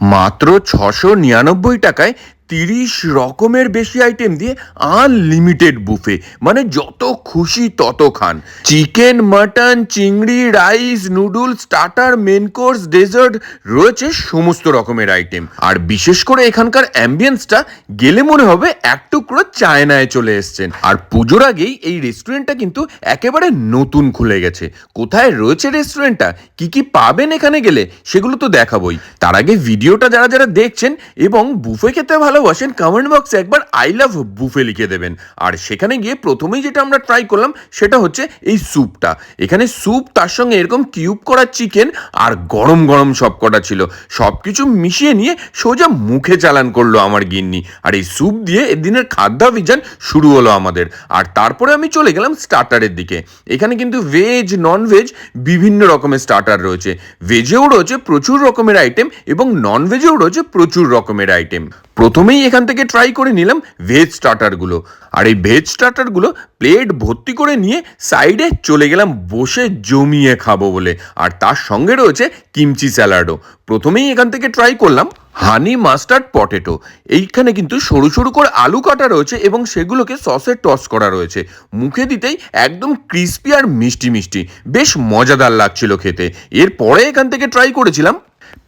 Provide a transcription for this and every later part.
মাত্র ছশো নিরানব্বই টাকায় তিরিশ রকমের বেশি আইটেম দিয়ে আনলিমিটেড বুফে মানে যত খুশি তত খান। চিকেন মাটন চিংড়ি rice noodles starter main course dessert রয়েছে সমস্ত রকমের আইটেম আর বিশেষ করে এখানকার অ্যাম্বিয়েন্সটা গেলে মনে হবে এক টুকরো চায়নায় চলে এসছেন। আর পুজোর আগেই এই রেস্টুরেন্টটা কিন্তু একেবারে নতুন খুলে গেছে। কোথায় রয়েছে রেস্টুরেন্টটা কি কি পাবেন এখানে গেলে? সেগুলো তো দেখাবই। তার আগে ভিডিওটা যারা যারা দেখছেন এবং বুফে খেতে ভালোবাসেন কমেন্ট বক্সে একবার আই লাভ বুফে লিখে দেবেন। আর সেখানে গিয়ে প্রথমেই যেটা আমরা ট্রাই করলাম, সেটা হচ্ছে এই স্যুপটা এখানে স্যুপ তার সঙ্গে এরকম কিউব করা চিকেন আর গরম গরম সব কটা ছিল। সব কিছু মিশিয়ে নিয়ে সোজা মুখে চালান করল আমার গিন্নি। আর এই স্যুপ দিয়ে এদিনের খাদ্যাভিযান শুরু হলো আমাদের। আর তারপরে আমি চলে গেলাম স্টার্টারের দিকে। এখানে কিন্তু ভেজ নন ভেজ বিভিন্ন রকমের স্টার্টার রয়েছে। ভেজেও রয়েছে প্রচুর রকমের আইটেম এবং নন ভেজেও রয়েছে প্রচুর রকমের আইটেম প্রথমেই এখান থেকে ট্রাই করে নিলাম ভেজ স্টার্টারগুলো আর এই ভেজ স্টার্টারগুলো প্লেট ভর্তি করে নিয়ে সাইডে চলে গেলাম, বসে জমিয়ে খাব বলে। আর তার সঙ্গে রয়েছে কিমচি স্যালাডও প্রথমেই এখান থেকে ট্রাই করলাম হানি মাস্টার্ড পটেটো এইখানে কিন্তু সরু সরু করে আলু কাটা রয়েছে এবং সেগুলোকে সসে টস করা রয়েছে। মুখে দিতেই একদম ক্রিস্পি আর মিষ্টি মিষ্টি। বেশ মজাদার লাগছিল খেতে। এরপরে এখান থেকে ট্রাই করেছিলাম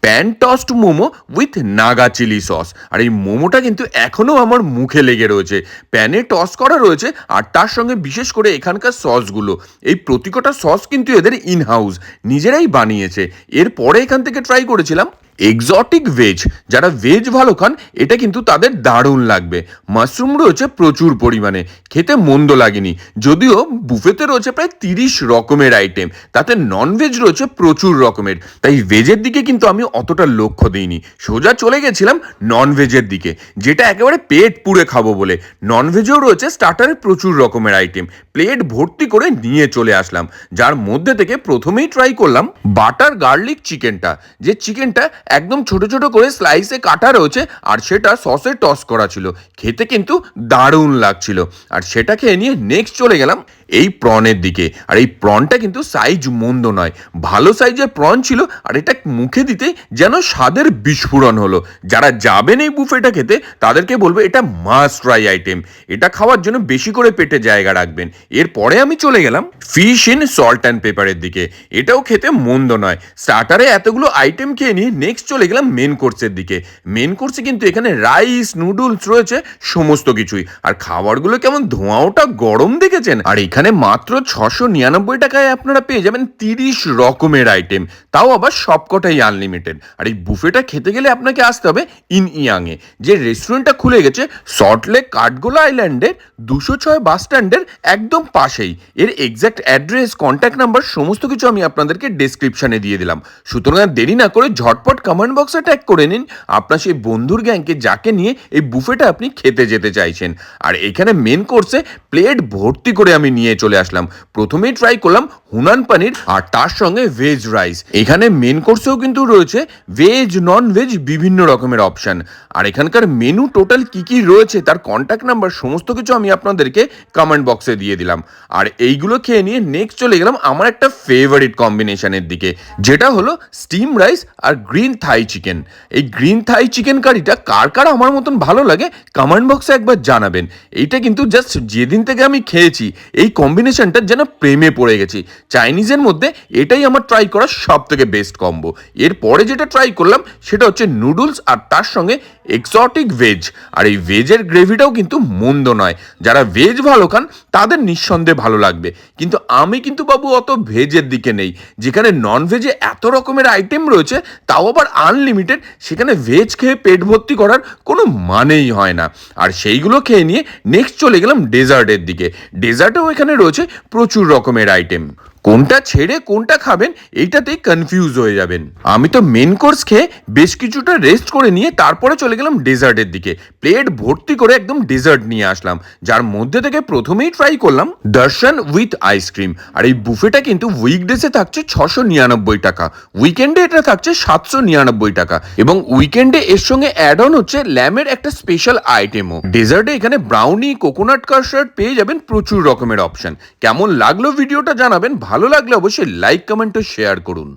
pan tossed momo with Naga chilli sauce আর এই মোমোটা কিন্তু এখনও আমার মুখে লেগে রয়েছে। প্যানে টস করা রয়েছে, আর তার সঙ্গে বিশেষ করে এখানকার সসগুলো এই প্রতিকটা সস কিন্তু এদের ইন হাউস নিজেরাই বানিয়েছে। এরপরে এখান থেকে ট্রাই করেছিলাম এক্সটিক ভেজ যারা ভেজ ভালো খান, এটা কিন্তু তাদের দারুণ লাগবে। মাশরুম রয়েছে প্রচুর পরিমাণে, খেতে মন্দ লাগেনি। যদিও বুফেতে রয়েছে প্রায় তিরিশ রকমের আইটেম তাতে নন ভেজ রয়েছে প্রচুর রকমের। তাই ভেজের দিকে কিন্তু আমি অতটা লক্ষ্য দিইনি। সোজা চলে গেছিলাম নন ভেজের দিকে, যেটা একেবারে পেট পুড়ে খাব বলে। নন ভেজেও রয়েছে স্টার্টারে প্রচুর রকমের আইটেম প্লেট ভর্তি করে নিয়ে চলে আসলাম। যার মধ্যে থেকে প্রথমেই ট্রাই করলাম বাটার গার্লিক চিকেনটা যে চিকেনটা একদম ছোট ছোট করে স্লাইসে কাটা রয়েছে, আর সেটা সসে টস করা ছিল। খেতে কিন্তু দারুণ লাগছিল। আর সেটা খেয়ে নিয়ে নেক্সট চলে গেলাম। এই প্রনের দিকে। আর এই প্রনটা কিন্তু সাইজ মন্দ নয়। ভালো সাইজের প্রন ছিল, আর এটা মুখে দিতে যেন স্বাদের বিস্ফোরণ হলো। যারা যাবেন এই বুফেটা খেতে, তাদেরকে বলব এটা মাস্ট ট্রাই আইটেম এটা খাওয়ার জন্য বেশি করে পেটে জায়গা রাখবেন। এরপরে আমি চলে গেলাম ফিশ ইন সল্ট অ্যান্ড পেপারের দিকে। এটাও খেতে মন্দ নয়। স্টার্টারে এতগুলো আইটেম খেয়ে নিয়ে নেক্সট চলে গেলাম মেন কোর্সের দিকে। মেন কোর্সে কিন্তু এখানে রাইস নুডলস রয়েছে, সমস্ত কিছুই। আর খাবারগুলো কেমন ধোঁয়াওটা গরম দেখেছেন? আর এখানে মাত্র ছশো নিরানব্বই টাকায় আপনারা পেয়ে যাবেন তিরিশ রকমের আইটেম তাও আবার সবকটাই আনলিমিটেড আর এই বুফেটা খেতে গেলে আপনাকে আসতে হবে ইন ইয়াংয়ে যে রেস্টুরেন্টটা খুলে গেছে সল্টলেক কাঠগোলা আইল্যান্ডে দুশো ছয় বাস স্ট্যান্ডের একদম পাশেই। এর এক্স্যাক্ট অ্যাড্রেস কন্ট্যাক্ট নাম্বার সমস্ত কিছু আমি আপনাদেরকে ডেসক্রিপশনে দিয়ে দিলাম। সুতরাং দেরি না করে ঝটপট কমেন্ট বক্সে ট্যাগ করে নিন। আপনার সেই বন্ধুর গ্যাংকে যাকে নিয়ে এই বুফেটা আপনি খেতে যেতে চাইছেন। আর এখানে মেন কোর্সে প্লেট ভর্তি করে আমি নিয়ে চলে আসলাম। প্রথমেই ট্রাই করলাম হুনান পানির আর তার সঙ্গে ভেজ রাইস এখানে মেন কোর্সেও কিন্তু রয়েছে ভেজ নন ভেজ বিভিন্ন রকমের অপশন আর এখানকার মেনু টোটাল কি কি রয়েছে তার কন্ট্যাক্ট নাম্বার সমস্ত কিছু আমি আপনাদেরকে কমেন্ট বক্সে দিয়ে দিলাম। আর এইগুলো খেয়ে নিয়ে নেক্সট চলে গেলাম আমার একটা ফেভারিট কম্বিনেশনের দিকে, যেটা হলো স্টিম রাইস আর গ্রিন থাই চিকেন এই গ্রিন থাই চিকেন কারিটা কার কার আমার মতন ভালো লাগে কমেন্ট বক্সে একবার জানাবেন। এইটা কিন্তু জাস্ট যেদিন থেকে আমি খেয়েছি। এই কম্বিনেশনটা যেন প্রেমে পড়ে গেছি। চাইনিজের মধ্যে এটাই আমার ট্রাই করার সব থেকে বেস্ট কম্বো এরপরে যেটা ট্রাই করলাম, সেটা হচ্ছে নুডলস আর তার সঙ্গে এক্সটিক ভেজ আর এই ভেজের গ্রেভিটাও কিন্তু মন্দ নয়। যারা ভেজ ভালো খান, তাদের নিঃসন্দেহে ভালো লাগবে। কিন্তু আমি কিন্তু বাবু অত ভেজের দিকে নেই। যেখানে নন ভেজে এত রকমের আইটেম রয়েছে, তাও আবার আনলিমিটেড সেখানে ভেজ খেয়ে পেট ভর্তি করার কোনো মানেই হয় না। আর সেইগুলো খেয়ে নিয়ে নেক্সট চলে গেলাম ডেজার্টের দিকে। ডেজার্টেও এখানে রয়েছে প্রচুর রকমের আইটেম কোনটা ছেড়ে কোনটা খাবেন, এইটাতেই কনফিউজ হয়ে যাবেন। আমি তো মেন কোর্স খেয়ে বেশ কিছুটা রেস্ট করে নিয়ে তারপরে চলে গেলাম ডেজার্টের দিকে। প্লেট ভর্তি করে একদম ডেজার্ট নিয়ে আসলাম, যার মধ্যে থেকে প্রথমেই ট্রাই করলাম দর্শন উইথ আইসক্রিম আর এই বুফেটা কিন্তু উইকডেসে থাকছে ছশো নিরানব্বই টাকা। উইকেন্ডে এটা থাকছে সাতশো নিরানব্বই টাকা। এবং উইকেন্ডে এর সঙ্গে অ্যাড অন হচ্ছে ল্যামের একটা স্পেশাল আইটেমও ডেজার্টে এখানে ব্রাউনি কোকোনাট কাস্টার্ড পেয়ে যাবেন প্রচুর রকমের অপশন কেমন লাগল ভিডিওটা জানাবেন ভালো লাগলে অবশ্যই লাইক কমেন্ট ও শেয়ার করুন।